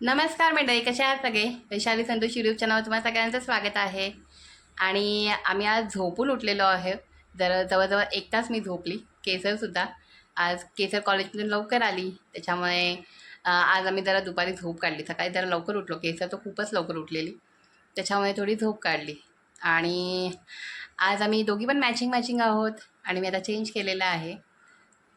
नमस्कार मंडळी कशा आहात सगळे? वैशाली संतोष युट्यूब चॅनलवर तुम्हाला सगळ्यांचं स्वागत आहे. आणि आम्ही आज झोपून उठलेलो आहे. जर जवळजवळ एक तास मी झोपली केसरसुद्धा आज केसर कॉलेजमधून लवकर आली. त्याच्यामुळे आज आम्ही जरा दुपारी झोप काढली. सकाळी जरा लवकर उठलो. केसर तर खूपच लवकर उठलेली. त्याच्यामुळे थोडी झोप काढली. आणि आज आम्ही दोघी पण मॅचिंग मॅचिंग आहोत. आणि मी आता चेंज केलेलं आहे.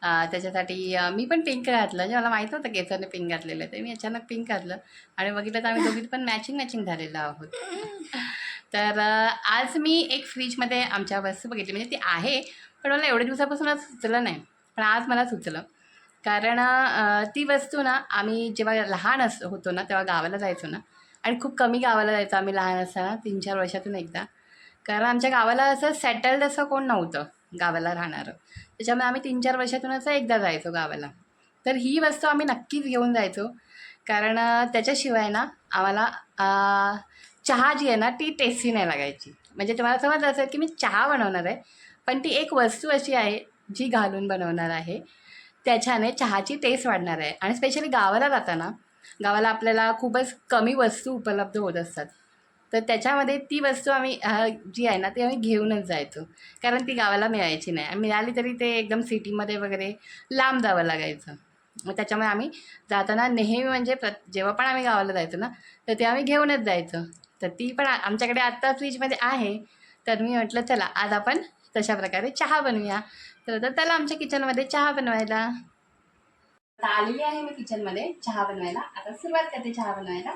त्याच्यासाठी मी पण पिंक घातलं. म्हणजे मला माहीत होतं केसरने पिंक घातलेलं आहे तर मी अचानक पिंक घातलं. आणि बघितलं तर आम्ही दोघी पण मॅचिंग मॅचिंग झालेलो आहोत. तर आज मी एक फ्रीजमध्ये आमच्या वस्तू बघितली. म्हणजे ती आहे पण मला एवढ्या दिवसापासून आज सुचलं नाही. पण आज मला सुचलं. कारण ती वस्तू ना आम्ही जेव्हा लहान अस होतो ना तेव्हा गावाला जायचो ना. आणि खूप कमी गावाला जायचो आम्ही लहान असताना तीन चार वर्षातून एकदा. कारण आमच्या गावाला असं सेटल्ड असं कोण नव्हतं. गावाला राहणारं. त्याच्यामुळे आम्ही तीन चार वर्षातूनच एकदा जायचो गावाला. तर ही वस्तू आम्ही नक्कीच घेऊन जायचो. कारण त्याच्याशिवाय ना आम्हाला चहा जी आहे ना ती टेस्टी नाही लागायची. म्हणजे तुम्हाला समजलं असेल की मी चहा बनवणार आहे पण ती एक वस्तू अशी आहे जी घालून बनवणार आहे त्याच्याने चहाची टेस्ट वाढणार आहे. आणि स्पेशली गावाला जाताना गावाला आपल्याला खूपच कमी वस्तू उपलब्ध होत असतात. तर त्याच्यामध्ये ती वस्तू आम्ही जी आहे ना ती आम्ही घेऊनच जायचो. कारण ती गावाला मिळायची नाही. मिळाली तरी ते एकदम सिटीमध्ये वगैरे लांब जावं लागायचं. मग त्याच्यामुळे आम्ही जाताना नेहमी म्हणजे प्र जेव्हा पण आम्ही गावाला जायचो ना तर ते आम्ही घेऊनच जायचो. तर ती पण आमच्याकडे आत्ता फ्रीजमध्ये आहे. तर मी म्हटलं चला आज आपण तशा प्रकारे चहा बनवूया. तर आता चला आमच्या किचनमध्ये चहा बनवायला. आता आलेली आहे मी किचनमध्ये चहा बनवायला. आता सुरुवात करते चहा बनवायला.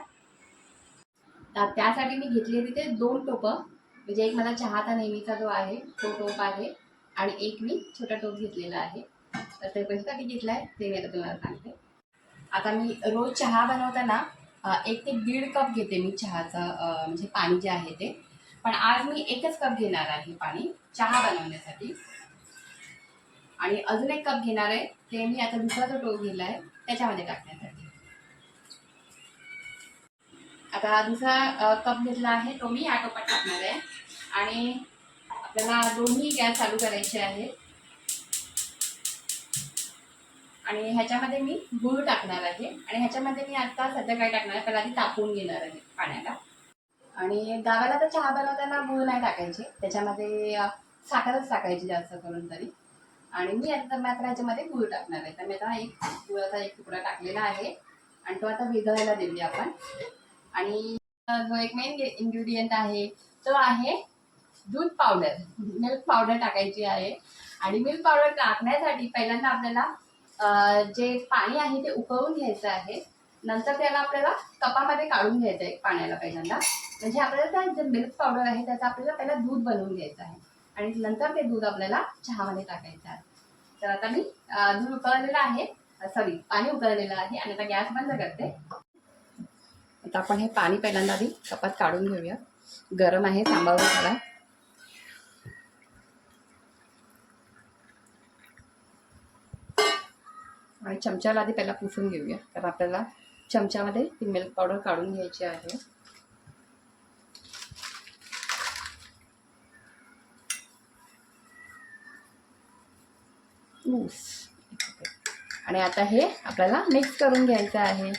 त्यासाठी मी घेतली तिथे दोन टोपं. म्हणजे एक मला चहाचा नेहमीचा जो आहे तो टोप आहे आणि एक मी छोटा टोप घेतलेला आहे. तर ते कशासाठी घेतला आहे ते मी आता तुम्हाला सांगते. आता मी रोज चहा बनवताना एक ते दीड कप घेते मी चहाचं म्हणजे पाणी जे आहे ते. पण आज मी एकच कप घेणार आहे पाणी चहा बनवण्यासाठी. आणि अजून एक कप घेणार आहे ते मी आता दुसरा जो टोप घेतला आहे त्याच्यामध्ये टाकण्यासाठी आता दुसरा कप घेतला आहे तो मी या टाकणार आहे. आणि आपल्याला दोन्ही गॅस चालू करायचे आहेत. आणि ह्याच्यामध्ये मी गूळ टाकणार आहे. आणि ह्याच्यामध्ये मी आता सध्या काय टाकणार आहे पहिला आधी तापवून घेणार आहे पाण्याला. आणि गावाला तर चहा बनवताना गूळ नाही टाकायचे. त्याच्यामध्ये साखरच टाकायची जास्त करून तरी. आणि मी आता मात्र ह्याच्यामध्ये गूळ टाकणार आहे. तर मी आता एक गुळाचा एक तुकडा टाकलेला आहे. आणि तो आता विघळायला देऊया आपण. आणि जो एक मेन इन्ग्रेडियंट आहे तो आहे दूध पावडर मिल्क पावडर टाकायची आहे. आणि मिल्क पावडर टाकण्यासाठी पहिल्यांदा आपल्याला जे पाणी आहे ते उकळून घ्यायचं आहे. नंतर त्याला आपल्याला कपामध्ये काढून घ्यायचं आहे पाण्याला पहिल्यांदा. म्हणजे आपल्याला त्या जे मिल्क पावडर आहे त्याचा आपल्याला पहिला दूध बनवून घ्यायचं आहे. आणि नंतर ते दूध आपल्याला चहामध्ये टाकायचं आहे. तर आता मी दूध उकळलेलं आहे. सॉरी पाणी उकळलेलं आहे आणि आता गॅस बंद करते. आता आपण हे पाणी पहिल्यांदा आधी कपात काढून घेऊया. गरम आहे थांबावं थोडा आणि चमच्याला आधी पहिला पुसून घेऊया. कारण आपल्याला चमच्यामध्ये ती मिल्क पावडर काढून घ्यायची आहे. ऊस. आणि आता हे आपल्याला मिक्स करून घ्यायचं आहे.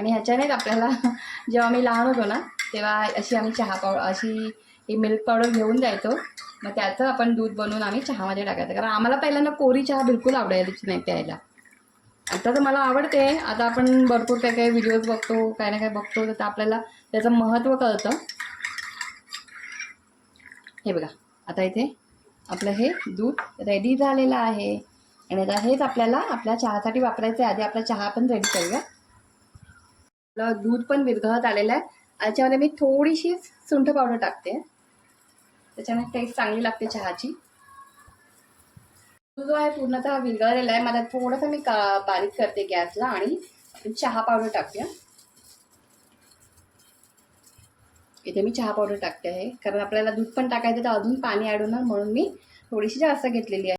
आणि ह्याच्यानेच आपल्याला जेव्हा मी लहान होतो ना तेव्हा अशी आम्ही चहा पाव अशी ही मिल्क पावडर घेऊन जायचो मग त्याचं आपण दूध बनवून आम्ही चहामध्ये टाकायचं. कारण आम्हाला पहिल्यांदा कोरी चहा बिलकुल आवडायची नाही प्यायला. आता तर मला आवडते. आता आपण भरपूर काय काही व्हिडिओज बघतो काय ना काही बघतो तर आपल्याला त्याचं महत्त्व कळतं. हे बघा. आता इथे आपलं हे दूध रेडी झालेलं आहे. आणि आता हेच आपल्याला आपल्या चहासाठी वापरायचं आहे. आधी आपला चहा पण रेडी करूया. आपलं दूध पण विरघळत आलेलं आहे. याच्यामध्ये मी थोडीशी सुंठ पावडर टाकते. त्याच्याने टेस्ट चांगली लागते चहाची. जो आहे पूर्णतः विरघळलेला आहे. मला थोडंसं मी का बारीक करते गॅसला आणि चहा पावडर टाकूया. इथे मी चहा पावडर टाकते आहे. कारण आपल्याला दूध पण टाकायचं तर अजून पाणी ॲड होणार म्हणून मी थोडीशी जास्त घेतलेली आहे.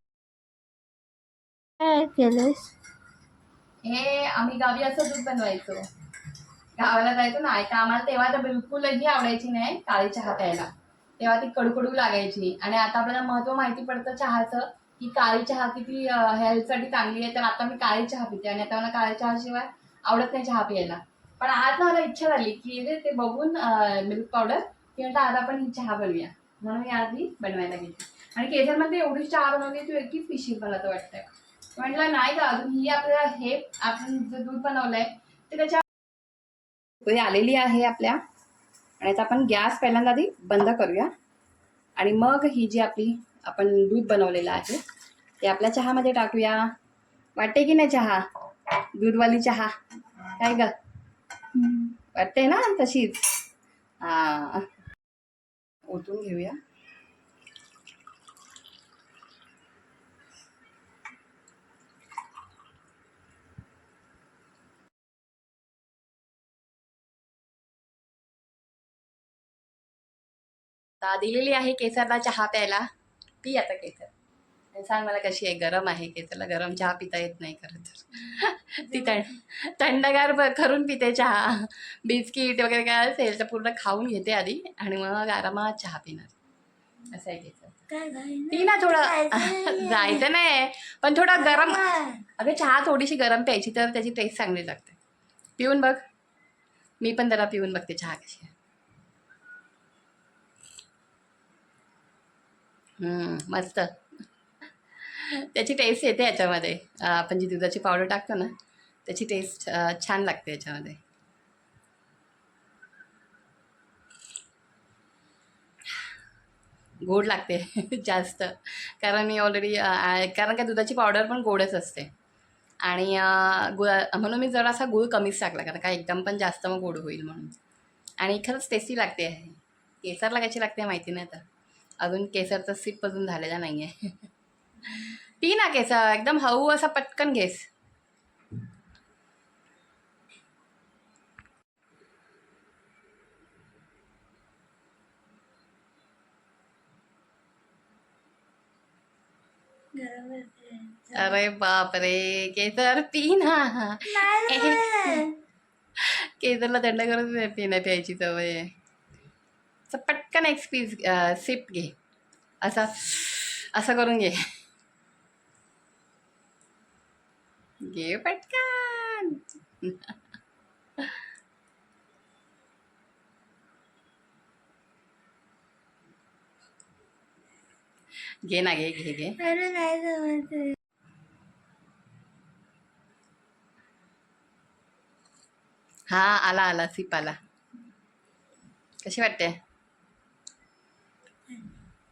हे आम्ही गावी असं दूध बनवायचो. गावाला जायचो ना तर आम्हाला तेव्हा तर बिलकुलही आवडायची नाही काळी चहा प्यायला. तेव्हा ती कडकडू लागायची. आणि आता आपल्याला महत्त्व माहिती पडतं चहाचं की काळी चहा किती हेल्थसाठी चांगली आहे तर आता मी काळी चहा पिते. आणि आता मला काळी चहाशिवाय आवडत नाही चहा प्यायला. पण आज मला इच्छा झाली की रे ते बघून मिल्क पावडर की म्हणता आज आपण ही चहा बनवूया. म्हणून मी आज ही बनवायला घेते आणि केसरमध्ये एवढी चहा बनवली तू एकटीच पिशील मला तर वाटतंय म्हटलं नाही का अजून ही आपल्याला हे आपण जे दूध बनवलंय ते त्याच्या आलेली आहे आपल्या? आणि आता आपण गॅस पहिल्यांदा आधी बंद करूया. आणि मग ही जी आपली आपण दूध बनवलेलं आहे ते आपल्या चहामध्ये टाकूया. वाटते की नाही चहा? दूधवाली चहा? काय ग? वाटते ना तशीच? हा. ओतून घेऊया. आता दिलेली आहे केसरला चहा प्यायला. पी आता केसर. सांग मला कशी आहे? गरम आहे केसरला. गरम चहा पिता येत नाही खरं तर. ती थंड थंडगार करून पिते चहा. बिस्किट वगैरे काय असेल तर पूर्ण खाऊन घेते आधी आणि मग आरामात चहा पिणार. असं आहे केसर. ती ना थोडं. जायचं. नाही. पण थोडं गरम. अगं चहा थोडीशी गरम प्यायची तर त्याची टेस्ट चांगली लागते. पिऊन बघ. मी पण जरा पिऊन बघते चहा कशी आहे हम्म, मस्त. त्याची टेस्ट येते याच्यामध्ये. आपण जी दुधाची पावडर टाकतो ना त्याची टेस्ट छान लागते याच्यामध्ये. गोड लागते जास्त. कारण मी ऑलरेडी कारण का दुधाची पावडर पण गोडच असते. आणि अं, गुळ म्हणून मी जरासा गुळ कमीच टाकला कारण का एकदम पण जास्त मग गोड होईल म्हणून. आणि खरंच टेस्टी लागते. आहे केसरला लागायची लागते माहिती नाही तर अजून केसरचा सिप अजून झालेला नाही आहे पी ना केसर एकदम हळू असा पटकन घेस. अरे बाप रे केसर पी ना. केसरला थंड करून पिण्या प्यायची सवय. आहे पटकन एक पीस सिप घे? असा असं करून घे. घे पटकन. घे ना घे घे घे. अरे नाही जमत. हा आला आला सिप आला. कशी वाटते?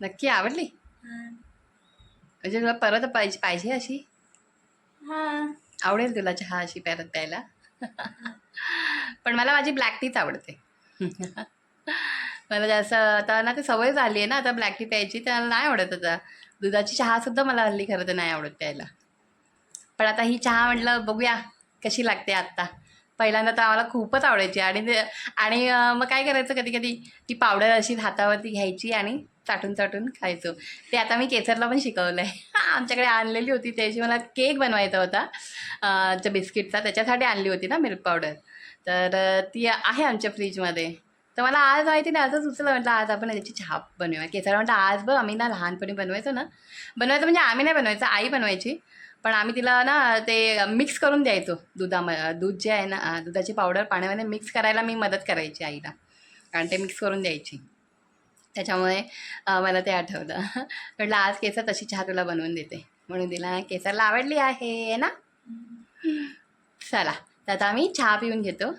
नक्की आवडली? म्हणजे तुला परत पाहिजे पाहिजे अशी? हा. आवडेल तुला चहा अशी परत प्यायला? पण मला माझी ब्लॅक टीच आवडते. मला जास्त आता ना ते सवय झाली आहे ना आता ब्लॅक टी प्यायची त्याला नाही आवडत आता. दुधाची चहासुद्धा मला हल्ली खरं तर नाही आवडत प्यायला. पण आता ही चहा म्हटलं बघूया कशी लागते आत्ता. पहिल्यांदा तर आम्हाला खूपच आवडायची आणि आणि मग काय करायचं कधी कधी ती पावडर अशी हातावरती घ्यायची आणि चाटून चाटून खायचो. ते आता मी केसरला पण शिकवलं आहे आमच्याकडे आणलेली होती त्याची मला केक बनवायचा होता. अं, त्या बिस्किटचा त्याच्यासाठी आणली होती ना मिल्क पावडर. तर ती आहे आमच्या फ्रीजमध्ये. तर मला आज माहिती नाही असंच उचलं म्हटलं आज आपण याची छाप बनवूया. केसर म्हटलं आज बघ आम्ही ना लहानपणी बनवायचो ना. बनवायचं म्हणजे आम्ही नाही बनवायचं आई बनवायची. पण आम्ही तिला ना ते मिक्स करून द्यायचो. दुधाम दूध जे आहे ना दुधाची पावडर पाण्यामध्ये मिक्स करायला मी मदत करायची आईला. कारण ते मिक्स करून द्यायची. त्याच्यामुळे मला ते आठवलं. म्हटलं आज केसर तशी चहा तुला बनवून देते. म्हणून तिला केसरला आवडली आहे ना? चला तर आता आम्ही चहा पिऊन घेतो.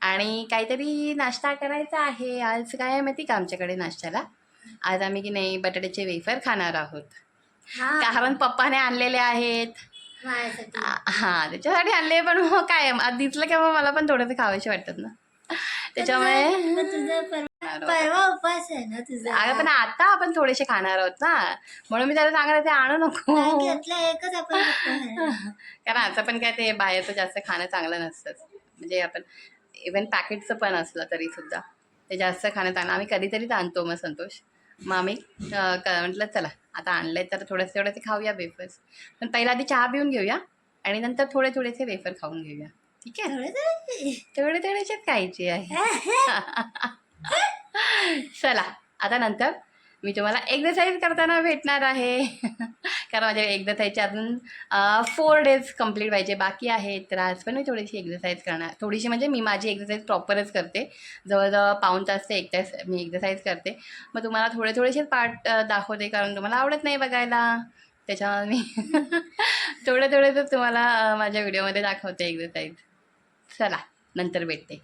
आणि काहीतरी नाश्ता करायचा आहे. आज काय माहिती का आमच्याकडे नाश्त्याला? आज आम्ही की नाही बटाट्याचे वेफर खाणार आहोत. कारण पप्पाने आणलेले आहेत. हा त्याच्यासाठी आणले पण मग काय? आज दिसलं की मग मला पण थोडेसे खावेसे वाटतात ना. त्याच्यामुळे परवा परवा उपवास आहे ना तुझा. अगं पण आता आपण थोडेसे खाणार आहोत ना. म्हणून मी त्याला सांगत ते आणू नको. घेतलं एकच आपण फक्त खाणार. कारण आता पण काय ते बाहेरचं जास्त खाणं चांगलं नसतंच. म्हणजे आपण इवन पॅकेटचं पण असलं तरी सुद्धा. ते जास्त खाणं चांगलं. आम्ही कधीतरीच आणतो मग संतोष. मग आम्ही अं, क- म्हटलं चला आता आणलंय तर थोडेसे थोडेसे खाऊया वेफर्स. पण पहिला आधी चहा पिऊन घेऊया आणि नंतर थोडे थोडेसे वेफर खाऊन घेऊया. ठीक आहे? थोडं तरी. तेवढे खायचे आहे. चला आता नंतर मी तुम्हाला एक्झरसाईज करताना भेटणार आहे. कारण माझ्या एक्झरसाईजचे अजून फोर डेज कंप्लीट व्हायचे बाकी आहेत. तर आज पण मी थोडीशी एक्झरसाईज करणार. थोडीशी म्हणजे मी माझी एक्झरसाईज प्रॉपरच करते. जवळजवळ पाऊण तास ते एक तास मी एक्झरसाईज करते. मग तुम्हाला थोडे थोडेसे पार्ट दाखवते कारण तुम्हाला आवडत नाही बघायला. त्याच्यामुळे मी थोडे थोडे तर तुम्हाला माझ्या व्हिडिओमध्ये दाखवते एक्झरसाईज चला नंतर भेटते.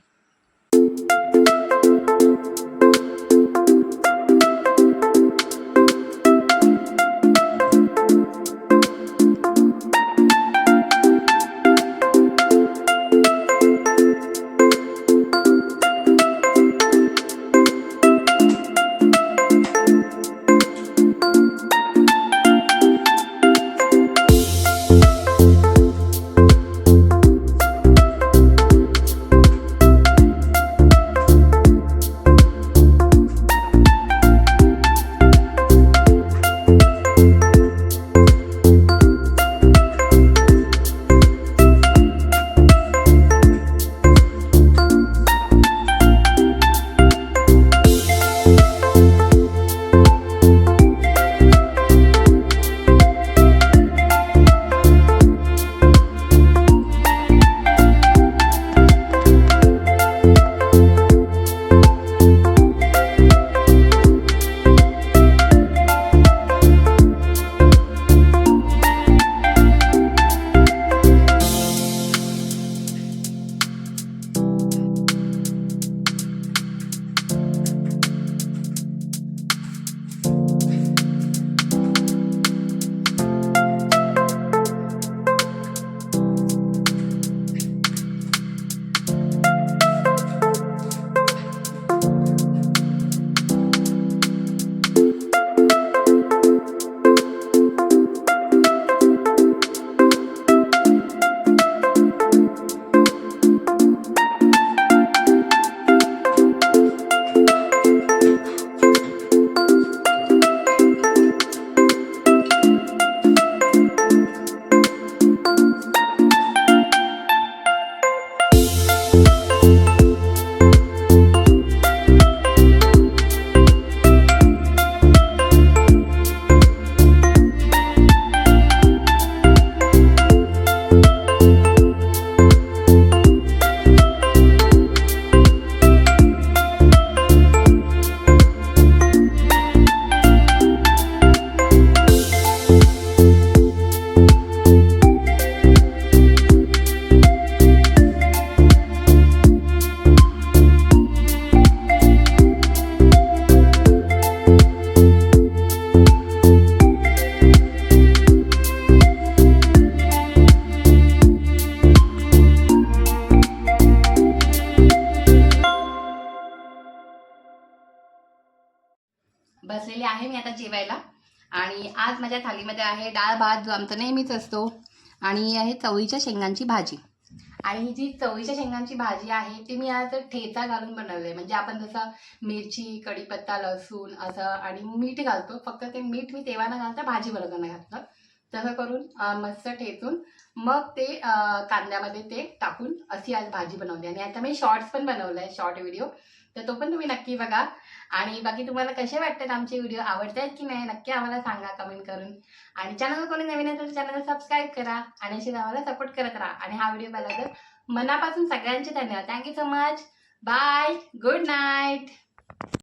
आलेले आहे मी आता जेवायला. आणि आज माझ्या थालीमध्ये आहे डाळ भात जो आमचा नेहमीच असतो. आणि आहे चवळीच्या शेंगांची भाजी. आणि ही जी चवळीच्या शेंगांची भाजी आहे ती मी आज ठेचा घालून बनवले म्हणजे आपण जसं मिरची कढीपत्ता लसूण असं आणि मीठ घालतो. फक्त ते मीठ मी तेव्हा न घालता भाजी बनवताना घातलं. तसं करून मस्त ठेचून मग ते कांद्यामध्ये ते टाकून अशी आज भाजी बनवली. आणि आता मी शॉर्ट्स पण बनवलं आहे शॉर्ट व्हिडिओ. तर तो पण तुम्ही नक्की बघा. आणि बाकी तुम्हाला कसे वाटतात आमचे व्हिडिओ आवडत आहेत की नाही नक्की आम्हाला सांगा कमेंट करून. आणि चॅनल कोणी नवीन असेल तर चॅनलला सबस्क्राईब करा आणि असे आम्हाला सपोर्ट करत राहा. आणि हा व्हिडिओ पाहिला तर मनापासून सगळ्यांचे धन्यवाद. Thank you so much bye good night